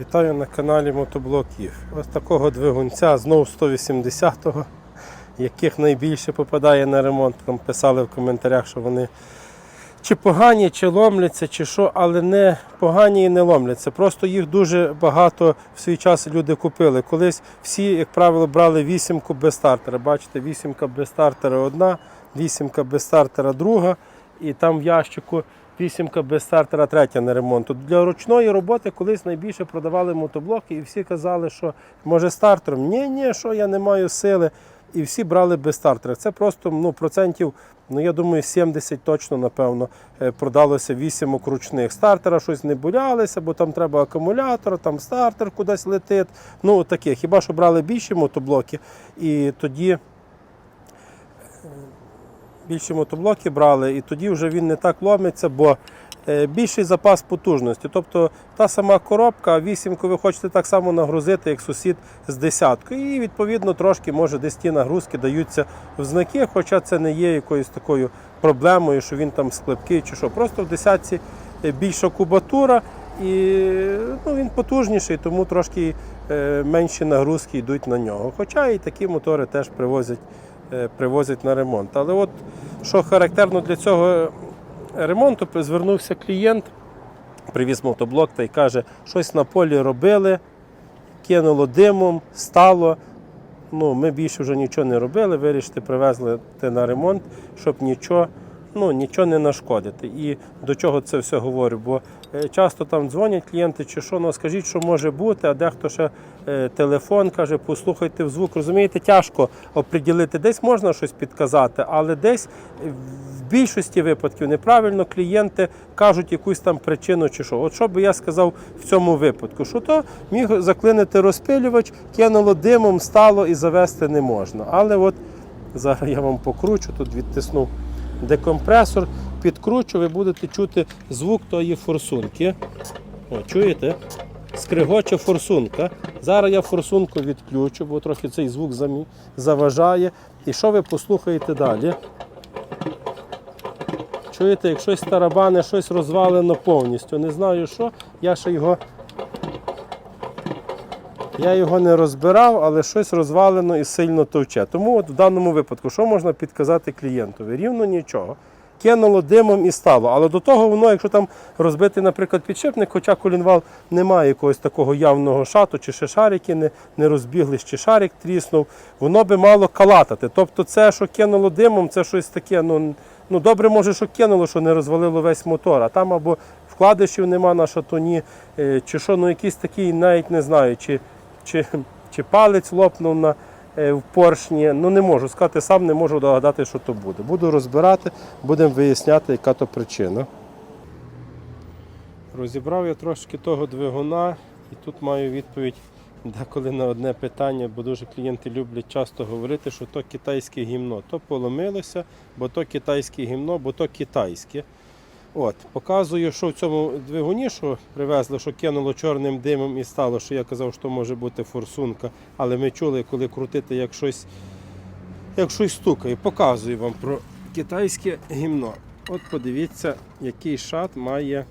Вітаю на каналі Мотоблоків. Ось такого двигунця знову 180-го, яких найбільше попадає на ремонт. Там писали в коментарях, що вони чи погані, чи ломляться, чи що, але не погані і не ломляться. Просто їх дуже багато в свій час люди купили. Колись всі, як правило, брали вісімку без стартера. Бачите, вісімка без стартера одна, вісімка без стартера друга, і там в ящику вісімка без стартера третя на ремонт. Для ручної роботи колись найбільше продавали мотоблоки, і всі казали, що може стартером. Ні, ні, що я не маю сили. І всі брали без стартера. Це просто ну, процентів, ну я думаю, 70 точно, напевно, е, продалося вісімок ручних. Стартера щось не болялися, бо там треба акумулятор, там стартер кудись летить. Ну, таке. Хіба що брали більші мотоблоки, і тоді більші мотоблоки брали, і тоді вже він не так ломиться, бо е, більший запас потужності. Тобто та сама коробка, вісімку ви хочете так само нагрузити, як сусід з десяткою. І відповідно трошки може десь ті нагрузки даються в знаки, хоча це не є якоюсь такою проблемою, що він там склепкий чи що. Просто в десятці е, більша кубатура. І ну, він потужніший, тому трошки е, менші нагрузки йдуть на нього. Хоча і такі мотори теж привозять, привозять на ремонт. Але от що характерно для цього ремонту, звернувся клієнт, привіз мотоблок та й каже, щось на полі робили, кинуло димом, стало. Ну, ми більше вже нічого не робили, вирішити, привезли на ремонт, щоб нічого, ну, нічого не нашкодити. І до чого це все говорю? Бо е, часто там дзвонять клієнти, чи що, ну скажіть, що може бути, а дехто ще е, телефон каже, послухайте в звук. Розумієте, тяжко оприділити. Десь можна щось підказати, але десь в більшості випадків неправильно клієнти кажуть якусь там причину чи що. От що би я сказав в цьому випадку, що то міг заклинити розпилювач, кинуло димом, стало і завести не можна. Але от зараз я вам покручу, тут відтиснув декомпресор, підкручу, ви будете чути звук тої форсунки. О, чуєте? Скригоче форсунка. Зараз я форсунку відключу, бо трохи цей звук заважає. І що ви послухаєте далі? Чуєте, як щось тарабане, щось розвалено повністю. Не знаю що, я ще його. Я його не розбирав, але щось розвалено і сильно товче. Тому от в даному випадку, що можна підказати клієнтові? Рівно нічого. Кинуло димом і стало. Але до того воно, якщо там розбитий, наприклад, підшипник, хоча колінвал не має якогось такого явного шату, чи ще шарики не, не розбіглись, чи шарик тріснув, воно би мало калатати. Тобто це, що кинуло димом, це щось таке. ну, Ну, добре, може, що кинуло, що не розвалило весь мотор, а там або вкладишів нема на шатуні, е, чи що, ну якийсь такий, навіть не знаю, чи, чи, чи палець лопнув на, е, в поршні. Ну не можу сказати, сам не можу догадати, що то буде. Буду розбирати, будемо виясняти, яка то причина. Розібрав я трошки того двигуна і тут маю відповідь деколи на одне питання, бо дуже клієнти люблять часто говорити, що то китайське гімно, то поломилося, бо то китайське гімно, бо то китайське. От, Показую, що в цьому двигуні, що привезли, що кинуло чорним димом і стало, що я казав, що може бути форсунка, але ми чули, коли крутити, як щось, як щось стукає. Показую вам про китайське гімно. От подивіться, який шат має.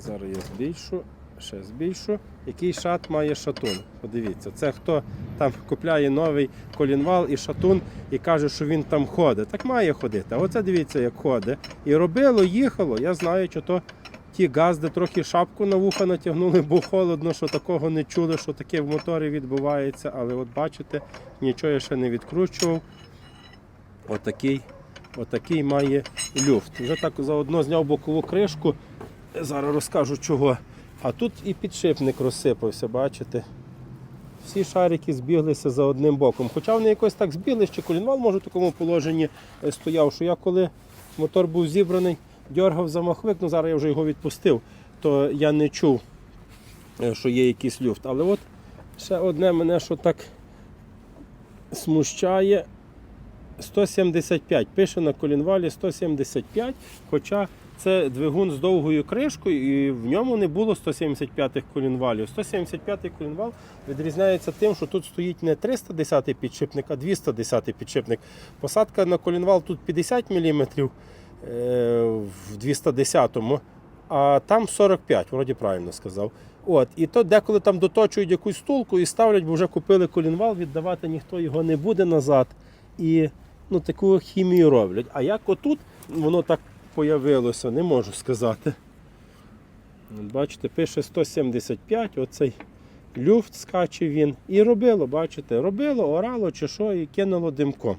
Зараз я збільшу, ще збільшу. Який шат має шатун. Подивіться, це хто там купляє новий колінвал і шатун і каже, що він там ходить. Так має ходити. А оце дивіться, як ходить. І робило, їхало. Я знаю, що то ті газди трохи шапку на вуха натягнули, бо холодно, що такого не чули, що таке в моторі відбувається. Але от бачите, нічого я ще не відкручував. Отакий, отакий має люфт. Вже так заодно зняв бокову кришку. Зараз розкажу чого. А тут і підшипник розсипався, бачите? Всі шарики збіглися за одним боком. Хоча вони якось так збігли, ще колінвал може в такому положенні е, стояв, що я коли мотор був зібраний, дергав за маховик, ну зараз я вже його відпустив, то я не чув, е, що є якийсь люфт. Але от ще одне мене, що так смущає. 175. Пише на колінвалі 175, хоча це двигун з довгою кришкою і в ньому не було 175-х колінвалів. 175-й колінвал відрізняється тим, що тут стоїть не 310-й підшипник, а 210-й підшипник. Посадка на колінвал тут 50 мм в 210-му. а там 45, вроді правильно сказав. От, і то деколи там доточують якусь стулку і ставлять, бо вже купили колінвал, віддавати ніхто його не буде назад. І ну, таку хімію роблять. А як отут воно так появилося, не можу сказати. Бачите, пише 175, оцей люфт скаче він. І робило, бачите, робило, орало чи що, і кинуло димком.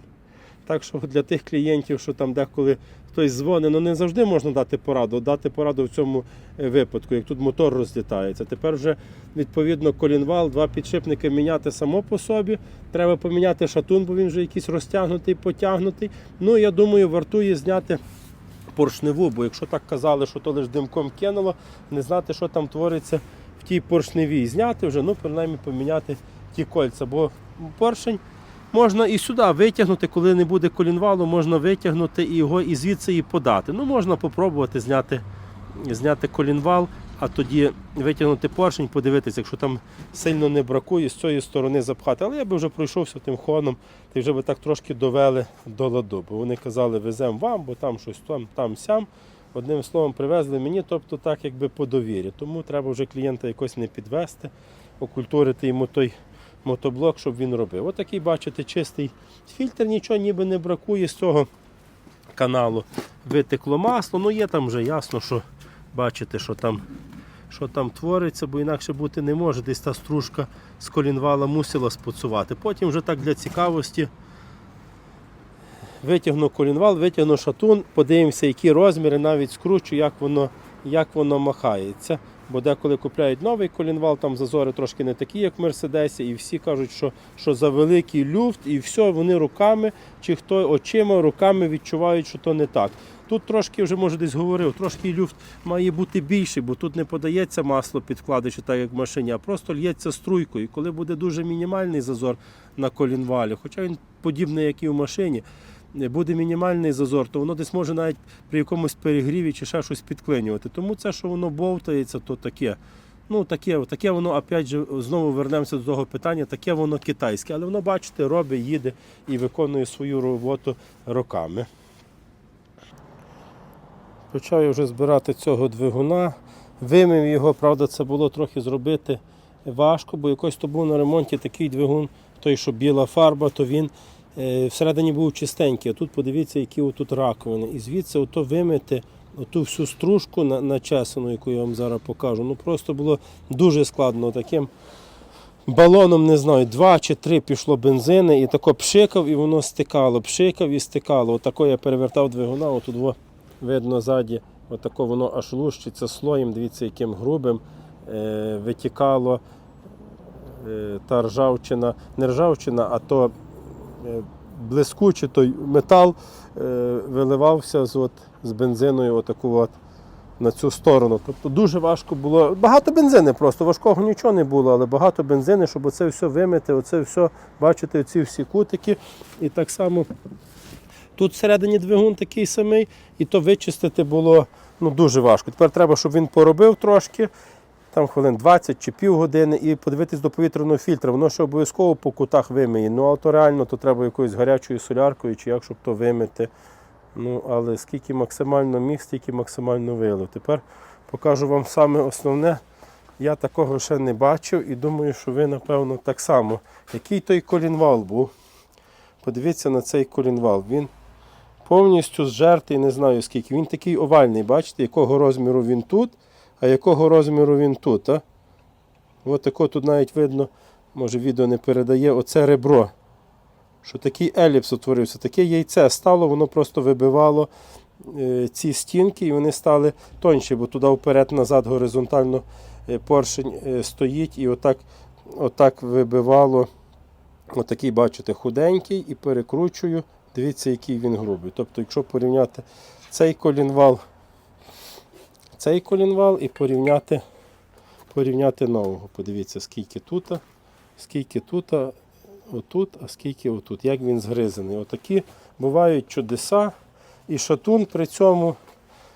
Так що для тих клієнтів, що там деколи хтось дзвонить, ну не завжди можна дати пораду. Дати пораду в цьому е, випадку, як тут мотор розлітається. Тепер вже відповідно колінвал, два підшипники міняти само по собі. Треба поміняти шатун, бо він вже якийсь розтягнутий, потягнутий. Ну я думаю, вартує зняти поршневу, бо якщо так казали, що то лише димком кинуло, не знати, що там твориться в тій поршневій. Зняти вже, ну принаймні поміняти ті кольця, бо поршень. Можна і сюди витягнути, коли не буде колінвалу, можна витягнути і його і звідси і подати. Ну, можна попробувати зняти, зняти колінвал, а тоді витягнути поршень, подивитися, якщо там сильно не бракує, з цієї сторони запхати. Але я би вже пройшовся тим хоном, і вже би так трошки довели до ладу. Бо вони казали, веземо вам, бо там щось там, там сям. Одним словом, привезли мені, тобто так якби по довірі. Тому треба вже клієнта якось не підвести, окультурити йому той мотоблок, щоб він робив. Отакий, бачите, чистий фільтр, нічого ніби не бракує з цього каналу. Витекло масло, ну є там вже ясно, що бачите, що там, що там твориться, бо інакше бути не може. Десь та стружка з колінвала мусила спуцувати. Потім вже так для цікавості витягну колінвал, витягну шатун, подивимося, які розміри, навіть скручу, як воно, як воно махається. Бо деколи купляють новий колінвал, там зазори трошки не такі, як в Мерседесі, і всі кажуть, що, що за великий люфт, і все, вони руками, чи хто очима, руками відчувають, що то не так. Тут трошки вже може десь говорив, трошки люфт має бути більший, бо тут не подається масло під вкладиші, так як в машині, а просто лється струйкою. І коли буде дуже мінімальний зазор на колінвалі, хоча він подібний, як і в машині, буде мінімальний зазор, то воно десь може навіть при якомусь перегріві чи ще щось підклинювати. Тому це, що воно бовтається, то таке. Ну, таке, таке воно, опять же, знову вернемося до того питання, таке воно китайське, але воно, бачите, робить, їде і виконує свою роботу роками. Почав вже збирати цього двигуна. Вимив його, правда, це було трохи зробити важко, бо якось то був на ремонті такий двигун, той, що біла фарба, то він е, всередині був чистенький. А тут подивіться, які отут раковини. І звідси ото вимити оту всю стружку на, начесану, яку я вам зараз покажу. Ну просто було дуже складно таким. Балоном, не знаю, два чи три пішло бензини, і тако пшикав, і воно стикало, пшикав і стикало. Отако я перевертав двигуна, отут видно ззаді, отако воно аж лущиться слоєм, дивіться, яким грубим е, витікало е, та ржавчина, не ржавчина, а то е, блискучий той метал е, виливався з, от, з бензиною отаку от, на цю сторону. Тобто дуже важко було. Багато бензини просто, важкого нічого не було, але багато бензини, щоб оце все вимити, оце все, бачите, ці всі кутики. І так само тут всередині двигун такий самий, і то вичистити було ну, дуже важко. Тепер треба, щоб він поробив трошки. Там хвилин 20 чи півгодини і подивитись до повітряного фільтра. Воно ще обов'язково по кутах вимиє. Ну, а то реально то треба якоюсь гарячою соляркою, чи як щоб то вимити. Ну, але скільки максимально міг, стільки максимально вилив. Тепер покажу вам саме основне. Я такого ще не бачив і думаю, що ви, напевно, так само. Який той колінвал був? Подивіться на цей колінвал. Він повністю зжертий, не знаю скільки. Він такий овальний, бачите, якого розміру він тут, а якого розміру він тут. А? Ось тако тут навіть видно, може відео не передає, оце ребро що такий еліпс утворився, таке яйце стало, воно просто вибивало е, ці стінки і вони стали тонші, бо туди вперед-назад горизонтально е, поршень е, стоїть і отак, отак вибивало. Отакий, бачите, худенький і перекручую. Дивіться, який він грубий. Тобто, якщо порівняти цей колінвал, цей колінвал і порівняти, порівняти нового. Подивіться, скільки тут, скільки тут, отут, а скільки отут, як він згризаний. Отакі бувають чудеса. І шатун при цьому,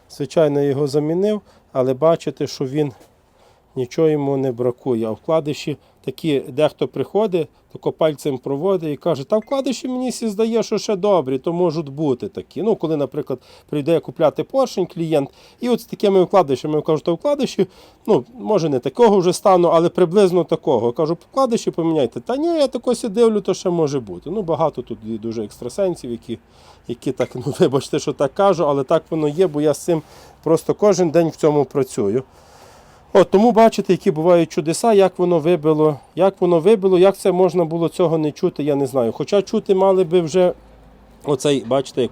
звичайно, його замінив, але бачите, що він нічого йому не бракує. А вкладиші такі, дехто приходить, тако пальцем проводить і каже, та вкладиші мені сі здає, що ще добрі, то можуть бути такі. Ну, коли, наприклад, прийде купляти поршень клієнт, і от з такими вкладишами кажуть, та вкладиші, ну, може не такого вже стану, але приблизно такого. Кажу, вкладиші поміняйте. Та ні, я тако сі дивлю, то ще може бути. Ну, багато тут є дуже екстрасенсів, які, які так, ну вибачте, що так кажу, але так воно є, бо я з цим просто кожен день в цьому працюю. От тому бачите, які бувають чудеса, як воно вибило, як воно вибило, як це можна було цього не чути, я не знаю. Хоча чути мали би вже оцей, бачите, як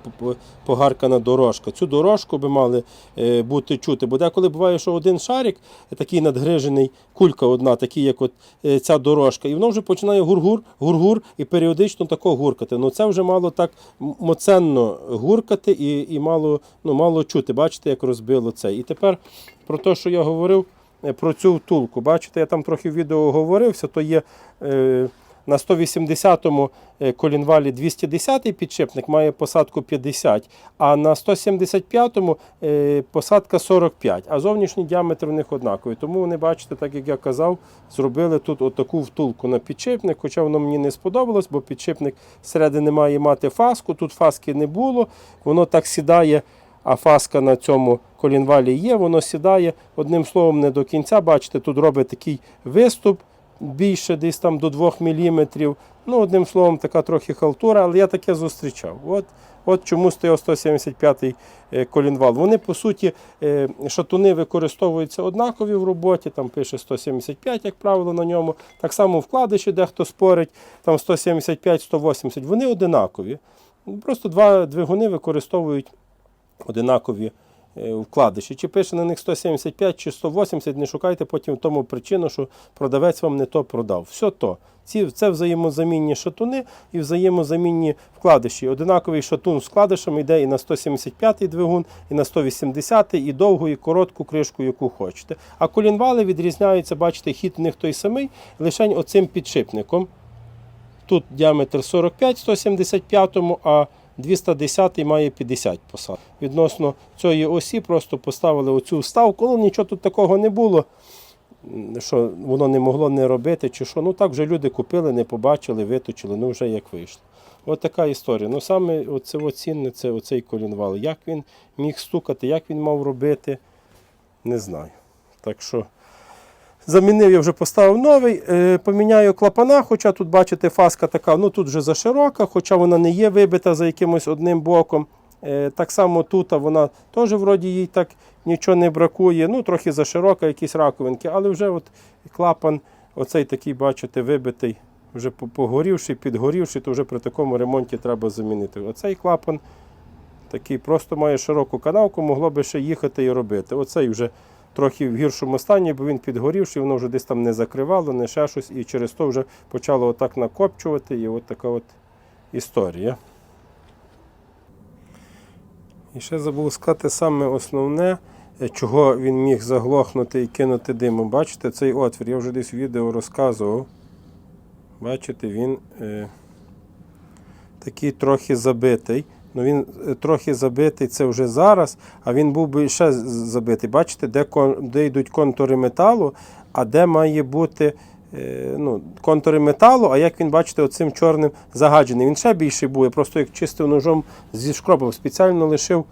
погаркана дорожка. Цю дорожку би мали е, бути чути. Бо деколи буває, що один шарик, е, такий надгрижений, кулька одна, такий, як от е, ця дорожка, і воно вже починає гургур, гургур і періодично тако гуркати. Ну це вже мало так моценно гуркати і, і мало, ну, мало чути. Бачите, як розбило це. І тепер про те, що я говорив про цю втулку. Бачите, я там трохи в відео говорився, то є. Е, на 180-му е, колінвалі 210-й підшипник має посадку 50, а на 175-му е, посадка 45, а зовнішній діаметр у них однаковий. Тому вони, бачите, так як я казав, зробили тут отаку втулку на підшипник, хоча воно мені не сподобалось, бо підшипник зсередини має мати фаску, тут фаски не було, воно так сідає. А фаска на цьому колінвалі є, воно сідає. Одним словом, не до кінця. Бачите, тут робить такий виступ більше десь там до 2 мм. Ну, одним словом, така трохи халтура, але я таке зустрічав. От, от чому стояв 175-й е, колінвал. Вони, по суті, е, шатуни використовуються однакові в роботі, там пише 175, як правило, на ньому. Так само вкладиші, дехто спорить, там 175-180, вони одинакові. Просто два двигуни використовують одинакові е, вкладиші. Чи пише на них 175 чи 180, не шукайте потім в тому причину, що продавець вам не то продав. Все то. Ці, це взаємозамінні шатуни і взаємозамінні вкладиші. Одинаковий шатун з вкладишами йде і на 175-й двигун, і на 180-й, і довгу, і коротку кришку, яку хочете. А колінвали відрізняються, бачите, хід в них той самий, лише оцим підшипником. Тут діаметр 45 175, а 210 має 50 посад. Відносно цієї осі просто поставили оцю вставку. Ну нічого тут такого не було, що воно не могло не робити, чи що. Ну так вже люди купили, не побачили, виточили, ну вже як вийшло. От така історія. Ну саме оце оцінне, це оцей колінвал. Як він міг стукати, як він мав робити, не знаю. Так що. Замінив я вже поставив новий, е, поміняю клапана, хоча тут, бачите, фаска така, ну тут вже заширока, хоча вона не є вибита за якимось одним боком. Е, Так само тут вона теж вроді їй так нічого не бракує. Ну, трохи заширока, якісь раковинки, але вже от клапан, оцей такий, бачите, вибитий, вже по- погорівший, підгорівший, то вже при такому ремонті треба замінити. Оцей клапан такий просто має широку канавку, могло би ще їхати і робити. Оцей вже трохи в гіршому стані, бо він підгорівший, воно вже десь там не закривало, не ще щось, і через то вже почало отак накопчувати, і от така от історія. І ще забув сказати саме основне, е, чого він міг заглохнути і кинути диму. Бачите, цей отвір, я вже десь в відео розказував. Бачите, він е, такий трохи забитий. Ну він е, трохи забитий це вже зараз, а він був би ще забитий. Бачите, де, де йдуть контури металу, а де має бути е, ну, контури металу, а як він, бачите, оцим чорним загаджений. Він ще більший був. Просто як чистив ножом зі шкробом, спеціально лишив,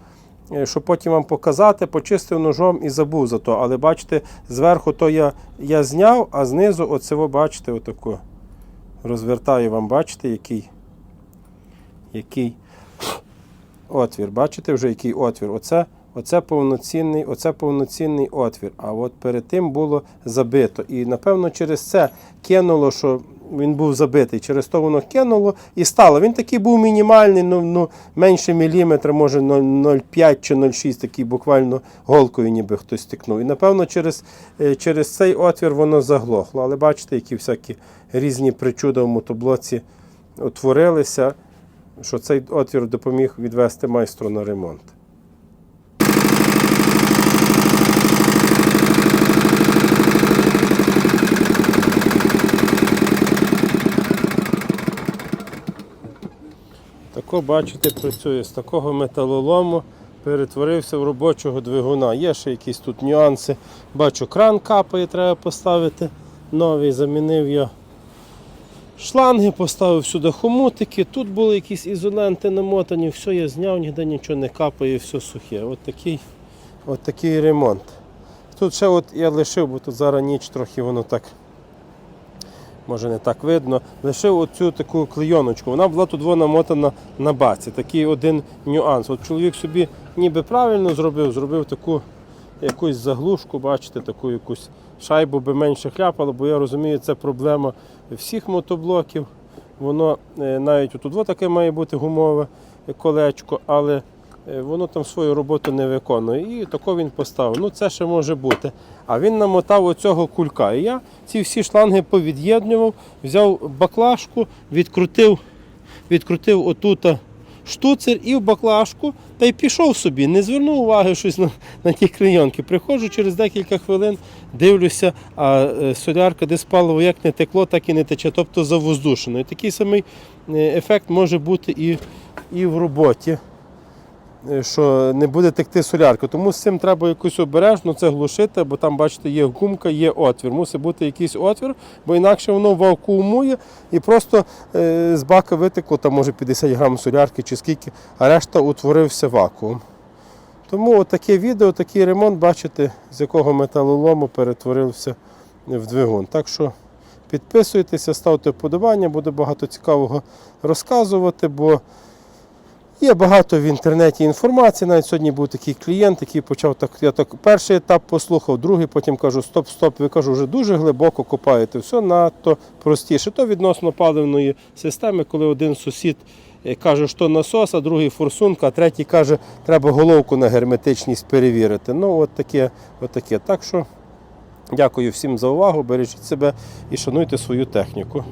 е, щоб потім вам показати, почистив ножом і забув за то. Але бачите, зверху то я, я зняв, а знизу оце ви бачите, отако. Розвертаю вам, бачите, який, який отвір. Бачите вже який отвір? Оце, оце, повноцінний, оце повноцінний отвір. А от перед тим було забито. І напевно через це кинуло, що він був забитий. Через то воно кинуло і стало. Він такий був мінімальний, ну, ну менше міліметра, може 0,5 чи 0,6, такий буквально голкою, ніби хтось стикнув. І напевно через, е, через цей отвір воно заглохло. Але бачите, які всякі різні причуди в мотоблоці утворилися що цей отвір допоміг відвести майстру на ремонт. Тако, бачите, працює з такого металолому. перетворився в робочого двигуна. Є ще якісь тут нюанси. Бачу, кран капає, треба поставити. Новий замінив я шланги, поставив сюди хомутики. Тут були якісь ізоленти намотані, все я зняв, ніде нічого не капає, все сухе. От такий, от такий ремонт. Тут ще от я лишив, бо тут зараз ніч трохи воно так. Може не так видно. Лишив оцю таку клейоночку. Вона була тут намотана на баці. Такий один нюанс. От чоловік собі ніби правильно зробив, зробив таку якусь заглушку, бачите, таку якусь шайбу би менше хляпало, бо я розумію, це проблема всіх мотоблоків. Воно е, навіть тут таке має бути гумове колечко, але е, воно там свою роботу не виконує. І тако він поставив. Ну це ще може бути. А він намотав оцього кулька. І я ці всі шланги повід'єднував, взяв баклажку, відкрутив, відкрутив отута штуцер і в баклажку, та й пішов собі. Не звернув уваги щось на, на ті клейонки. Приходжу через декілька хвилин, дивлюся, а е, солярка, де спалово як не текло, так і не тече, тобто завоздушено. І такий самий е, ефект може бути і, і в роботі. Е, Що не буде текти солярка. Тому з цим треба якось обережно це глушити, бо там, бачите, є гумка, є отвір. Мусить бути якийсь отвір, бо інакше воно вакуумує і просто е, з бака витекло там може 50 грам солярки чи скільки, а решта утворився вакуум. Тому таке відео, такий ремонт, бачите, з якого металолому перетворився в двигун. Так що підписуйтеся, ставте вподобання, буде багато цікавого розказувати, бо є багато в інтернеті інформації. Навіть сьогодні був такий клієнт, який почав так. Я так перший етап послухав, другий, потім кажу, стоп, стоп, ви кажу, вже дуже глибоко копаєте. Все надто простіше. То відносно паливної системи, коли один сусід е, каже, що насос, а другий форсунка, а третій каже, треба головку на герметичність перевірити. Ну, от таке, от таке. Так що дякую всім за увагу, бережіть себе і шануйте свою техніку.